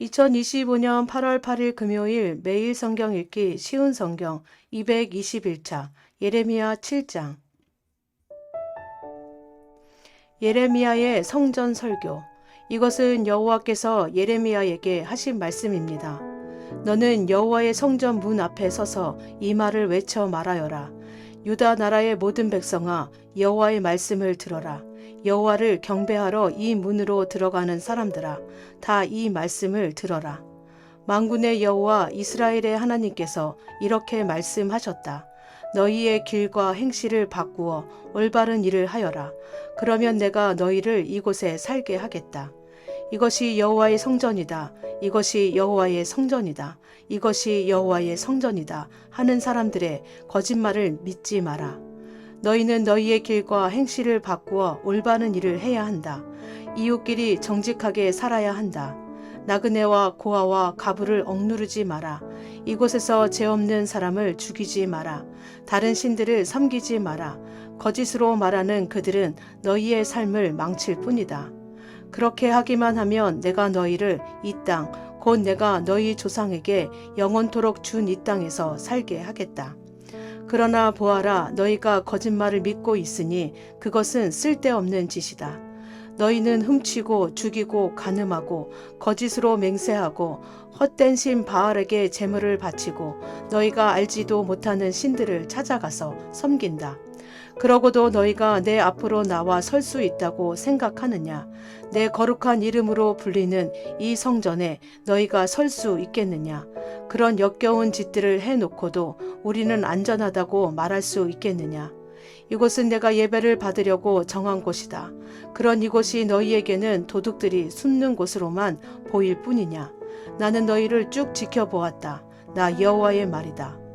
2025년 8월 8일 금요일 매일 성경 읽기 쉬운 성경 221차 예레미야 7장 예레미야의 성전 설교 이것은 여호와께서 예레미야에게 하신 말씀입니다. 너는 여호와의 성전 문 앞에 서서 이 말을 외쳐 말하여라. 유다 나라의 모든 백성아 여호와의 말씀을 들어라. 여호와를 경배하러 이 문으로 들어가는 사람들아 다 이 말씀을 들어라. 만군의 여호와 이스라엘의 하나님께서 이렇게 말씀하셨다. 너희의 길과 행실을 바꾸어 올바른 일을 하여라. 그러면 내가 너희를 이곳에 살게 하겠다. 이것이 여호와의 성전이다. 이것이 여호와의 성전이다. 이것이 여호와의 성전이다. 하는 사람들의 거짓말을 믿지 마라. 너희는 너희의 길과 행실을 바꾸어 올바른 일을 해야 한다. 이웃끼리 정직하게 살아야 한다. 나그네와 고아와 가부를 억누르지 마라. 이곳에서 죄 없는 사람을 죽이지 마라. 다른 신들을 섬기지 마라. 거짓으로 말하는 그들은 너희의 삶을 망칠 뿐이다. 그렇게 하기만 하면 내가 너희를 이 땅, 곧 내가 너희 조상에게 영원토록 준 이 땅에서 살게 하겠다. 그러나 보아라, 너희가 거짓말을 믿고 있으니 그것은 쓸데없는 짓이다. 너희는 훔치고 죽이고 간음하고 거짓으로 맹세하고 헛된 신 바알에게 재물을 바치고 너희가 알지도 못하는 신들을 찾아가서 섬긴다. 그러고도 너희가 내 앞으로 나와 설 수 있다고 생각하느냐? 내 거룩한 이름으로 불리는 이 성전에 너희가 설 수 있겠느냐? 그런 역겨운 짓들을 해놓고도 우리는 안전하다고 말할 수 있겠느냐? 이곳은 내가 예배를 받으려고 정한 곳이다. 그런 이곳이 너희에게는 도둑들이 숨는 곳으로만 보일 뿐이냐? 나는 너희를 쭉 지켜보았다. 나 여호와의 말이다.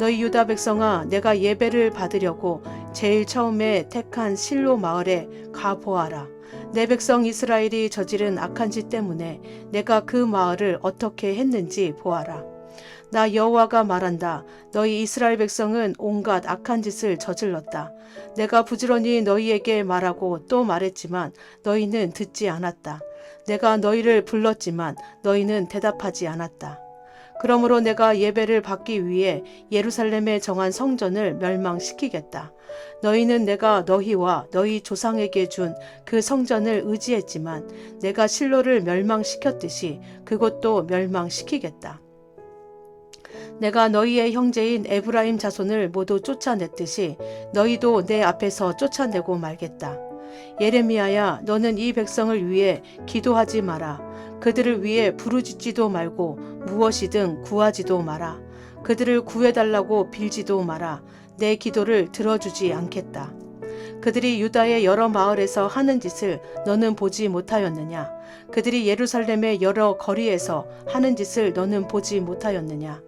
너희 유다 백성아, 내가 예배를 받으려고 제일 처음에 택한 실로 마을에 가 보아라. 내 백성 이스라엘이 저지른 악한 짓 때문에 내가 그 마을을 어떻게 했는지 보아라. 나 여호와가 말한다. 너희 이스라엘 백성은 온갖 악한 짓을 저질렀다. 내가 부지런히 너희에게 말하고 또 말했지만 너희는 듣지 않았다. 내가 너희를 불렀지만 너희는 대답하지 않았다. 그러므로 내가 예배를 받기 위해 예루살렘에 정한 성전을 멸망시키겠다. 너희는 내가 너희와 너희 조상에게 준 그 성전을 의지했지만 내가 실로를 멸망시켰듯이 그것도 멸망시키겠다. 내가 너희의 형제인 에브라임 자손을 모두 쫓아냈듯이 너희도 내 앞에서 쫓아내고 말겠다. 예레미야야, 너는 이 백성을 위해 기도하지 마라. 그들을 위해 부르짖지도 말고 무엇이든 구하지도 마라. 그들을 구해달라고 빌지도 마라. 내 기도를 들어주지 않겠다. 그들이 유다의 여러 마을에서 하는 짓을 너는 보지 못하였느냐? 그들이 예루살렘의 여러 거리에서 하는 짓을 너는 보지 못하였느냐?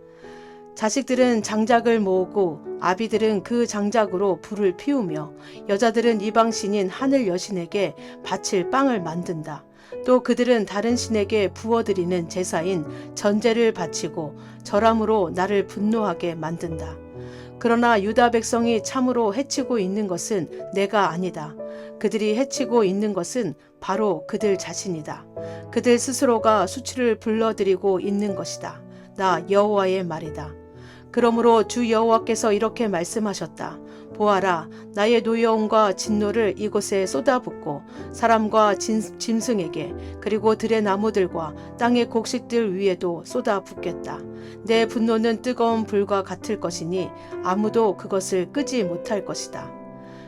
자식들은 장작을 모으고 아비들은 그 장작으로 불을 피우며 여자들은 이방 신인 하늘 여신에게 바칠 빵을 만든다. 또 그들은 다른 신에게 부어드리는 제사인 전제를 바치고 절함으로 나를 분노하게 만든다. 그러나 유다 백성이 참으로 해치고 있는 것은 내가 아니다. 그들이 해치고 있는 것은 바로 그들 자신이다. 그들 스스로가 수치를 불러들이고 있는 것이다. 나 여호와의 말이다. 그러므로 주 여호와께서 이렇게 말씀하셨다. 보아라, 나의 노여움과 진노를 이곳에 쏟아붓고 사람과 진, 짐승에게 그리고 들의 나무들과 땅의 곡식들 위에도 쏟아붓겠다. 내 분노는 뜨거운 불과 같을 것이니 아무도 그것을 끄지 못할 것이다.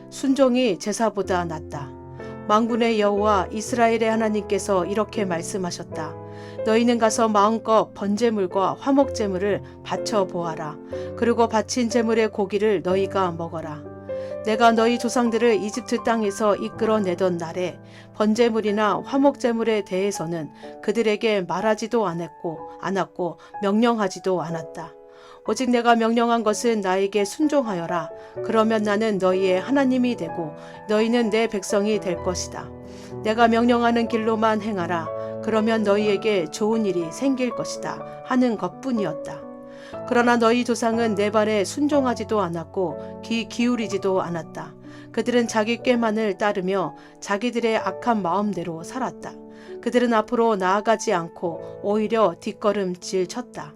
순종이 제사보다 낫다. 망군의 여호와 이스라엘의 하나님께서 이렇게 말씀하셨다. 너희는 가서 마음껏 번제물과 화목제물을 바쳐 보아라. 그리고 바친 제물의 고기를 너희가 먹어라. 내가 너희 조상들을 이집트 땅에서 이끌어내던 날에 번제물이나 화목제물에 대해서는 그들에게 말하지도 않았고 않았고 명령하지도 않았다. 오직 내가 명령한 것은 나에게 순종하여라. 그러면 나는 너희의 하나님이 되고 너희는 내 백성이 될 것이다. 내가 명령하는 길로만 행하라. 그러면 너희에게 좋은 일이 생길 것이다. 하는 것뿐이었다. 그러나 너희 조상은 내 발에 순종하지도 않았고 귀 기울이지도 않았다. 그들은 자기 꾀만을 따르며 자기들의 악한 마음대로 살았다. 그들은 앞으로 나아가지 않고 오히려 뒷걸음질 쳤다.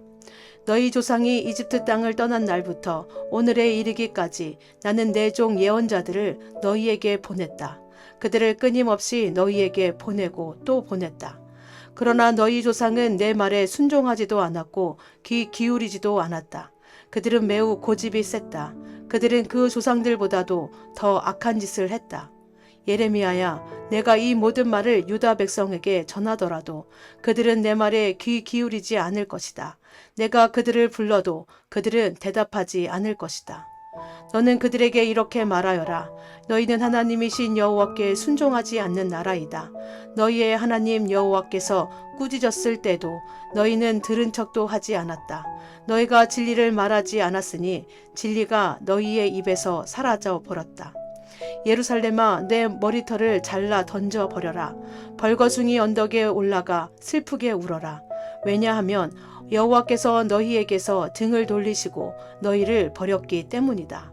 너희 조상이 이집트 땅을 떠난 날부터 오늘에 이르기까지 나는 내 종 예언자들을 너희에게 보냈다. 그들을 끊임없이 너희에게 보내고 또 보냈다. 그러나 너희 조상은 내 말에 순종하지도 않았고 귀 기울이지도 않았다. 그들은 매우 고집이 셌다. 그들은 그 조상들보다도 더 악한 짓을 했다. 예레미야야, 내가 이 모든 말을 유다 백성에게 전하더라도 그들은 내 말에 귀 기울이지 않을 것이다. 내가 그들을 불러도 그들은 대답하지 않을 것이다. 너는 그들에게 이렇게 말하여라. 너희는 하나님이신 여호와께 순종하지 않는 나라이다. 너희의 하나님 여호와께서 꾸짖었을 때도 너희는 들은 척도 하지 않았다. 너희가 진리를 말하지 않았으니 진리가 너희의 입에서 사라져 버렸다. 예루살렘아 내 머리털을 잘라 던져 버려라. 벌거숭이 언덕에 올라가 슬프게 울어라. 왜냐하면 여호와께서 너희에게서 등을 돌리시고 너희를 버렸기 때문이다.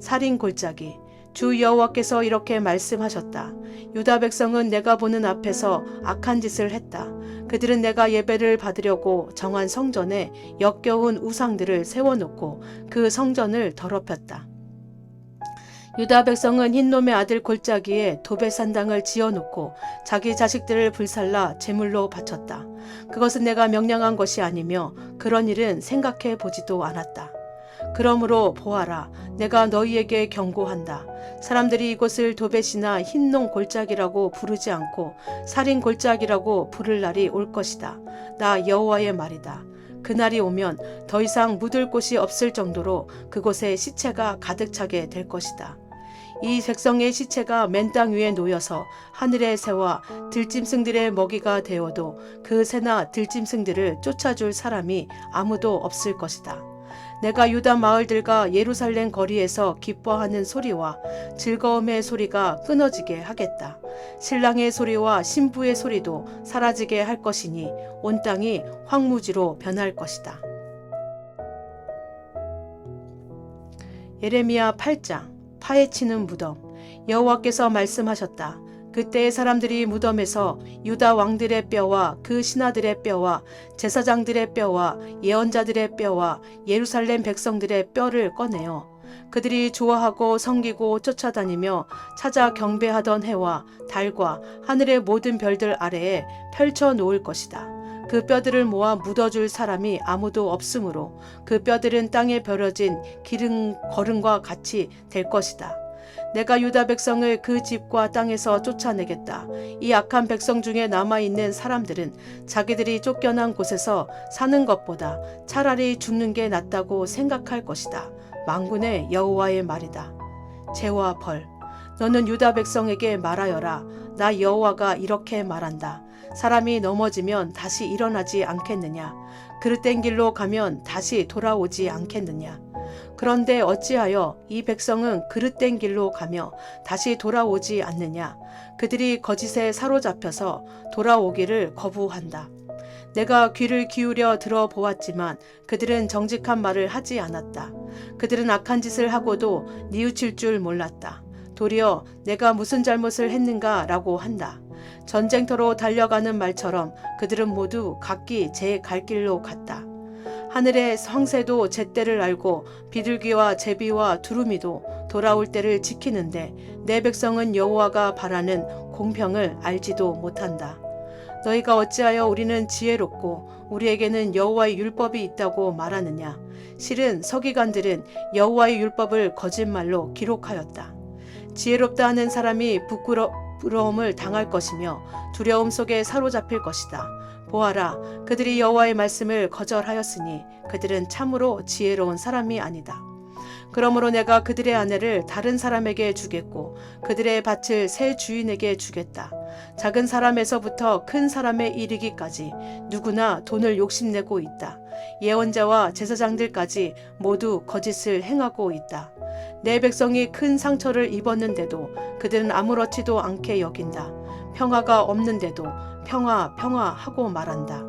살인 골짜기 주 여호와께서 이렇게 말씀하셨다. 유다 백성은 내가 보는 앞에서 악한 짓을 했다. 그들은 내가 예배를 받으려고 정한 성전에 역겨운 우상들을 세워놓고 그 성전을 더럽혔다. 유다 백성은 흰놈의 아들 골짜기에 도배산당을 지어놓고 자기 자식들을 불살라 제물로 바쳤다. 그것은 내가 명령한 것이 아니며 그런 일은 생각해 보지도 않았다. 그러므로 보아라, 내가 너희에게 경고한다. 사람들이 이곳을 도벳이나 흰농 골짜기라고 부르지 않고 살인 골짜기라고 부를 날이 올 것이다. 나 여호와의 말이다. 그날이 오면 더 이상 묻을 곳이 없을 정도로 그곳에 시체가 가득 차게 될 것이다. 이 백성의 시체가 맨 땅 위에 놓여서 하늘의 새와 들짐승들의 먹이가 되어도 그 새나 들짐승들을 쫓아줄 사람이 아무도 없을 것이다. 내가 유다 마을들과 예루살렘 거리에서 기뻐하는 소리와 즐거움의 소리가 끊어지게 하겠다. 신랑의 소리와 신부의 소리도 사라지게 할 것이니 온 땅이 황무지로 변할 것이다. 예레미야 8장 파헤치는 무덤 여호와께서 말씀하셨다. 그때의 사람들이 무덤에서 유다 왕들의 뼈와 그 신하들의 뼈와 제사장들의 뼈와 예언자들의 뼈와 예루살렘 백성들의 뼈를 꺼내어 그들이 좋아하고 섬기고 쫓아다니며 찾아 경배하던 해와 달과 하늘의 모든 별들 아래에 펼쳐 놓을 것이다. 그 뼈들을 모아 묻어줄 사람이 아무도 없으므로 그 뼈들은 땅에 버려진 기름 거름과 같이 될 것이다. 내가 유다 백성을 그 집과 땅에서 쫓아내겠다. 이 악한 백성 중에 남아있는 사람들은 자기들이 쫓겨난 곳에서 사는 것보다 차라리 죽는 게 낫다고 생각할 것이다. 망군의 여호와의 말이다. 재와 벌. 너는 유다 백성에게 말하여라. 나 여호와가 이렇게 말한다. 사람이 넘어지면 다시 일어나지 않겠느냐? 그릇된 길로 가면 다시 돌아오지 않겠느냐? 그런데 어찌하여 이 백성은 그릇된 길로 가며 다시 돌아오지 않느냐? 그들이 거짓에 사로잡혀서 돌아오기를 거부한다. 내가 귀를 기울여 들어보았지만 그들은 정직한 말을 하지 않았다. 그들은 악한 짓을 하고도 뉘우칠 줄 몰랐다. 도리어 내가 무슨 잘못을 했는가 라고 한다. 전쟁터로 달려가는 말처럼 그들은 모두 각기 제 갈 길로 갔다. 하늘의 황새도 제때를 알고 비둘기와 제비와 두루미도 돌아올 때를 지키는데 내 백성은 여호와가 바라는 공평을 알지도 못한다. 너희가 어찌하여 우리는 지혜롭고 우리에게는 여호와의 율법이 있다고 말하느냐? 실은 서기관들은 여호와의 율법을 거짓말로 기록하였다. 지혜롭다 하는 사람이 부끄러, 부러움을 당할 것이며 두려움 속에 사로잡힐 것이다. 보아라, 그들이 여호와의 말씀을 거절하였으니 그들은 참으로 지혜로운 사람이 아니다. 그러므로 내가 그들의 아내를 다른 사람에게 주겠고 그들의 밭을 새 주인에게 주겠다. 작은 사람에서부터 큰 사람에 이르기까지 누구나 돈을 욕심내고 있다. 예언자와 제사장들까지 모두 거짓을 행하고 있다. 내 백성이 큰 상처를 입었는데도 그들은 아무렇지도 않게 여긴다. 평화가 없는데도 평화, 평화 하고 말한다.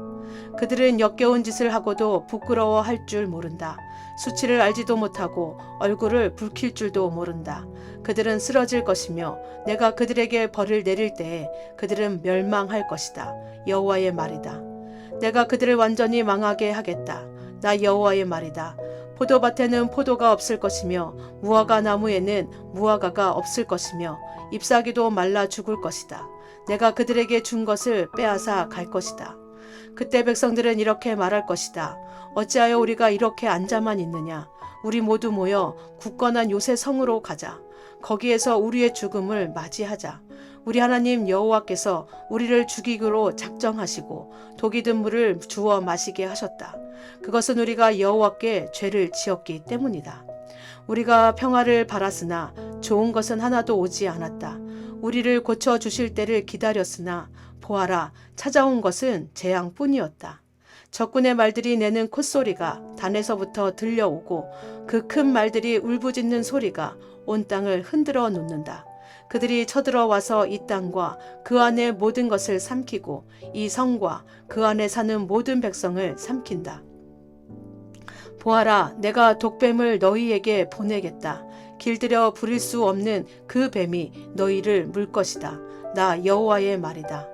그들은 역겨운 짓을 하고도 부끄러워할 줄 모른다. 수치를 알지도 못하고 얼굴을 붉힐 줄도 모른다. 그들은 쓰러질 것이며 내가 그들에게 벌을 내릴 때에 그들은 멸망할 것이다. 여호와의 말이다. 내가 그들을 완전히 망하게 하겠다. 나 여호와의 말이다. 포도밭에는 포도가 없을 것이며 무화과 나무에는 무화과가 없을 것이며 잎사귀도 말라 죽을 것이다. 내가 그들에게 준 것을 빼앗아 갈 것이다. 그때 백성들은 이렇게 말할 것이다. 어찌하여 우리가 이렇게 앉아만 있느냐? 우리 모두 모여 굳건한 요새 성으로 가자. 거기에서 우리의 죽음을 맞이하자. 우리 하나님 여호와께서 우리를 죽이기로 작정하시고 독이 든 물을 주어 마시게 하셨다. 그것은 우리가 여호와께 죄를 지었기 때문이다. 우리가 평화를 바랐으나 좋은 것은 하나도 오지 않았다. 우리를 고쳐 주실 때를 기다렸으나 보아라 찾아온 것은 재앙뿐이었다. 적군의 말들이 내는 콧소리가 단에서부터 들려오고 그 큰 말들이 울부짖는 소리가 온 땅을 흔들어 놓는다. 그들이 쳐들어와서 이 땅과 그 안의 모든 것을 삼키고 이 성과 그 안에 사는 모든 백성을 삼킨다. 보아라, 내가 독뱀을 너희에게 보내겠다. 길들여 부릴 수 없는 그 뱀이 너희를 물 것이다. 나 여호와의 말이다.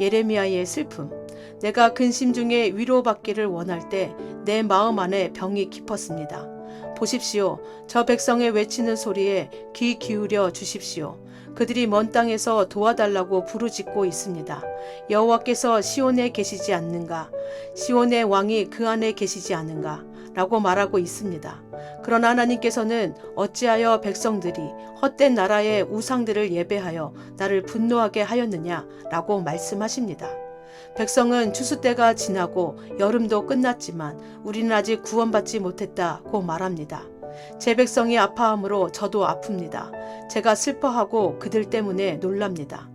예레미야의 슬픔. 내가 근심 중에 위로받기를 원할 때 내 마음 안에 병이 깊었습니다. 보십시오. 저 백성의 외치는 소리에 귀 기울여 주십시오. 그들이 먼 땅에서 도와달라고 부르짖고 있습니다. 여호와께서 시온에 계시지 않는가? 시온의 왕이 그 안에 계시지 않은가? 라고 말하고 있습니다. 그러나 하나님께서는 어찌하여 백성들이 헛된 나라의 우상들을 예배하여 나를 분노하게 하였느냐? 라고 말씀하십니다. 백성은 추수 때가 지나고 여름도 끝났지만 우리는 아직 구원받지 못했다고 말합니다. 제 백성이 아파함으로 저도 아픕니다. 제가 슬퍼하고 그들 때문에 놀랍니다.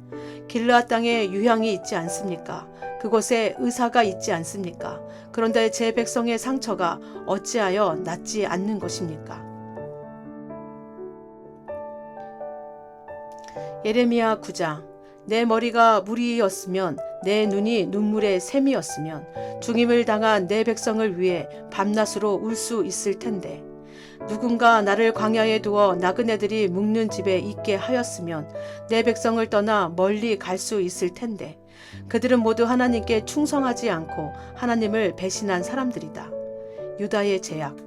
길르앗 땅에 유향이 있지 않습니까? 그곳에 의사가 있지 않습니까? 그런데 제 백성의 상처가 어찌하여 낫지 않는 것입니까? 예레미야 9장 내 머리가 물이었으면 내 눈이 눈물의 샘이었으면 중임을 당한 내 백성을 위해 밤낮으로 울 수 있을 텐데 누군가 나를 광야에 두어 나그네들이 묵는 집에 있게 하였으면 내 백성을 떠나 멀리 갈 수 있을 텐데 그들은 모두 하나님께 충성하지 않고 하나님을 배신한 사람들이다. 유다의 제약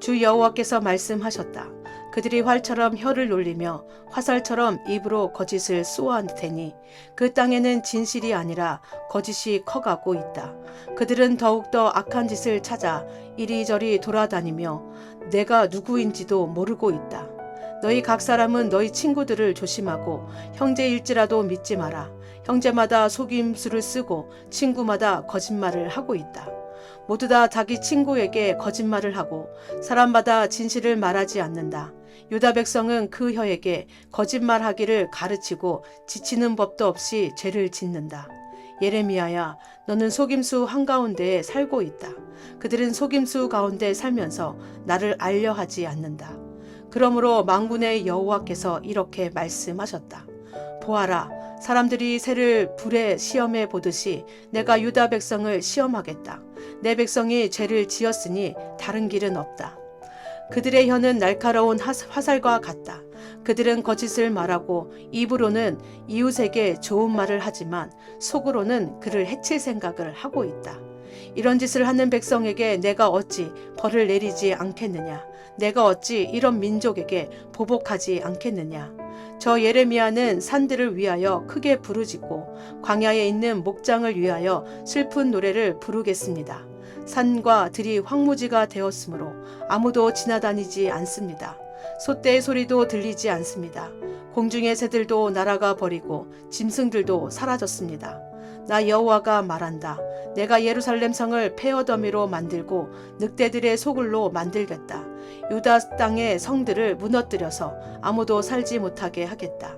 주 여호와께서 말씀하셨다. 그들이 활처럼 혀를 놀리며 화살처럼 입으로 거짓을 쏘아대니 그 땅에는 진실이 아니라 거짓이 커가고 있다. 그들은 더욱더 악한 짓을 찾아 이리저리 돌아다니며 내가 누구인지도 모르고 있다. 너희 각 사람은 너희 친구들을 조심하고 형제일지라도 믿지 마라. 형제마다 속임수를 쓰고 친구마다 거짓말을 하고 있다. 모두 다 자기 친구에게 거짓말을 하고 사람마다 진실을 말하지 않는다. 유다 백성은 그 혀에게 거짓말하기를 가르치고 지치는 법도 없이 죄를 짓는다. 예레미야야, 너는 속임수 한가운데에 살고 있다. 그들은 속임수 가운데 살면서 나를 알려 하지 않는다. 그러므로 망군의 여호와께서 이렇게 말씀하셨다. 보아라, 사람들이 새를 불에 시험해 보듯이 내가 유다 백성을 시험하겠다. 내 백성이 죄를 지었으니 다른 길은 없다. 그들의 혀는 날카로운 화살과 같다. 그들은 거짓을 말하고 입으로는 이웃에게 좋은 말을 하지만 속으로는 그를 해칠 생각을 하고 있다. 이런 짓을 하는 백성에게 내가 어찌 벌을 내리지 않겠느냐? 내가 어찌 이런 민족에게 보복하지 않겠느냐? 저 예레미야는 산들을 위하여 크게 부르짖고 광야에 있는 목장을 위하여 슬픈 노래를 부르겠습니다. 산과 들이 황무지가 되었으므로 아무도 지나다니지 않습니다. 소떼의 소리도 들리지 않습니다. 공중의 새들도 날아가 버리고 짐승들도 사라졌습니다. 나 여호와가 말한다. 내가 예루살렘 성을 폐허더미로 만들고 늑대들의 소굴로 만들겠다. 유다 땅의 성들을 무너뜨려서 아무도 살지 못하게 하겠다.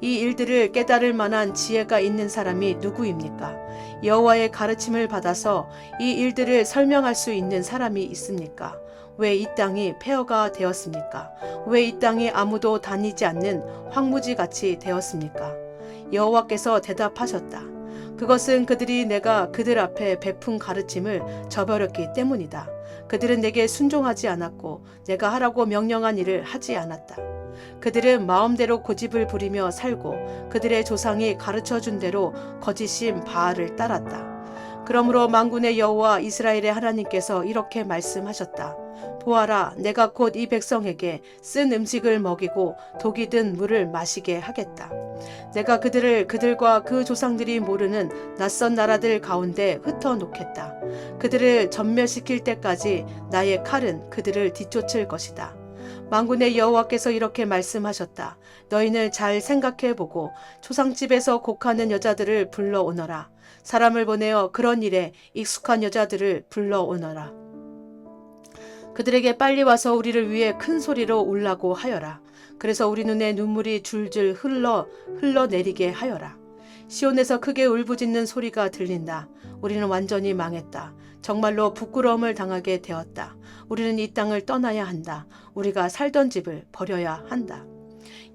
이 일들을 깨달을 만한 지혜가 있는 사람이 누구입니까? 여호와의 가르침을 받아서 이 일들을 설명할 수 있는 사람이 있습니까? 왜 이 땅이 폐허가 되었습니까? 왜 이 땅이 아무도 다니지 않는 황무지 같이 되었습니까? 여호와께서 대답하셨다. 그것은 그들이 내가 그들 앞에 베푼 가르침을 저버렸기 때문이다. 그들은 내게 순종하지 않았고 내가 하라고 명령한 일을 하지 않았다. 그들은 마음대로 고집을 부리며 살고 그들의 조상이 가르쳐 준 대로 거짓인 바알을 따랐다. 그러므로 만군의 여호와 이스라엘의 하나님께서 이렇게 말씀하셨다. 보아라, 내가 곧 이 백성에게 쓴 음식을 먹이고 독이 든 물을 마시게 하겠다. 내가 그들을 그들과 그 조상들이 모르는 낯선 나라들 가운데 흩어 놓겠다. 그들을 전멸시킬 때까지 나의 칼은 그들을 뒤쫓을 것이다. 만군의 여호와께서 이렇게 말씀하셨다. 너희는 잘 생각해 보고 초상집에서 곡하는 여자들을 불러오너라. 사람을 보내어 그런 일에 익숙한 여자들을 불러오너라. 그들에게 빨리 와서 우리를 위해 큰 소리로 울라고 하여라. 그래서 우리 눈에 눈물이 줄줄 흘러 흘러내리게 하여라. 시온에서 크게 울부짖는 소리가 들린다. 우리는 완전히 망했다. 정말로 부끄러움을 당하게 되었다. 우리는 이 땅을 떠나야 한다. 우리가 살던 집을 버려야 한다.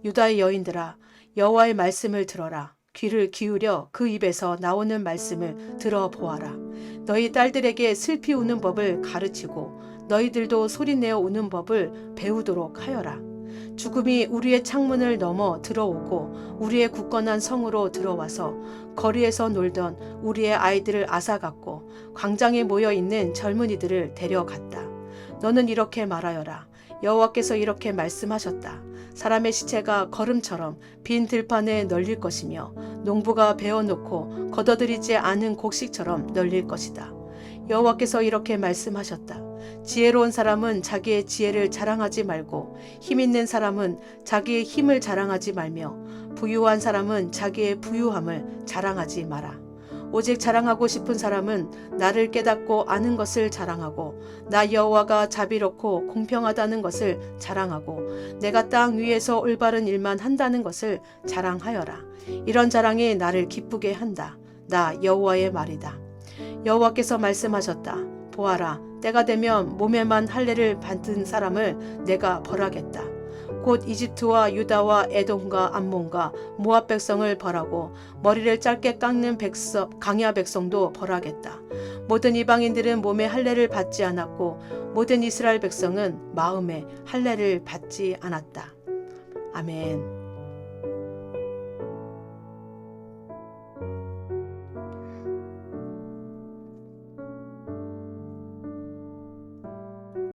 유다의 여인들아, 여호와의 말씀을 들어라. 귀를 기울여 그 입에서 나오는 말씀을 들어보아라. 너희 딸들에게 슬피 우는 법을 가르치고 너희들도 소리내어 우는 법을 배우도록 하여라. 죽음이 우리의 창문을 넘어 들어오고 우리의 굳건한 성으로 들어와서 거리에서 놀던 우리의 아이들을 앗아갔고 광장에 모여 있는 젊은이들을 데려갔다. 너는 이렇게 말하여라. 여호와께서 이렇게 말씀하셨다. 사람의 시체가 걸음처럼 빈 들판에 널릴 것이며 농부가 베어놓고 걷어들이지 않은 곡식처럼 널릴 것이다. 여호와께서 이렇게 말씀하셨다. 지혜로운 사람은 자기의 지혜를 자랑하지 말고 힘 있는 사람은 자기의 힘을 자랑하지 말며 부유한 사람은 자기의 부유함을 자랑하지 마라. 오직 자랑하고 싶은 사람은 나를 깨닫고 아는 것을 자랑하고 나 여호와가 자비롭고 공평하다는 것을 자랑하고 내가 땅 위에서 올바른 일만 한다는 것을 자랑하여라. 이런 자랑이 나를 기쁘게 한다. 나 여호와의 말이다. 여호와께서 말씀하셨다. 보아라, 때가 되면 몸에만 할례를 받은 사람을 내가 벌하겠다. 곧 이집트와 유다와 에돔과 암몬과 모압 백성을 벌하고 머리를 짧게 깎는 백성, 강야 백성도 벌하겠다. 모든 이방인들은 몸에 할례를 받지 않았고 모든 이스라엘 백성은 마음에 할례를 받지 않았다. 아멘.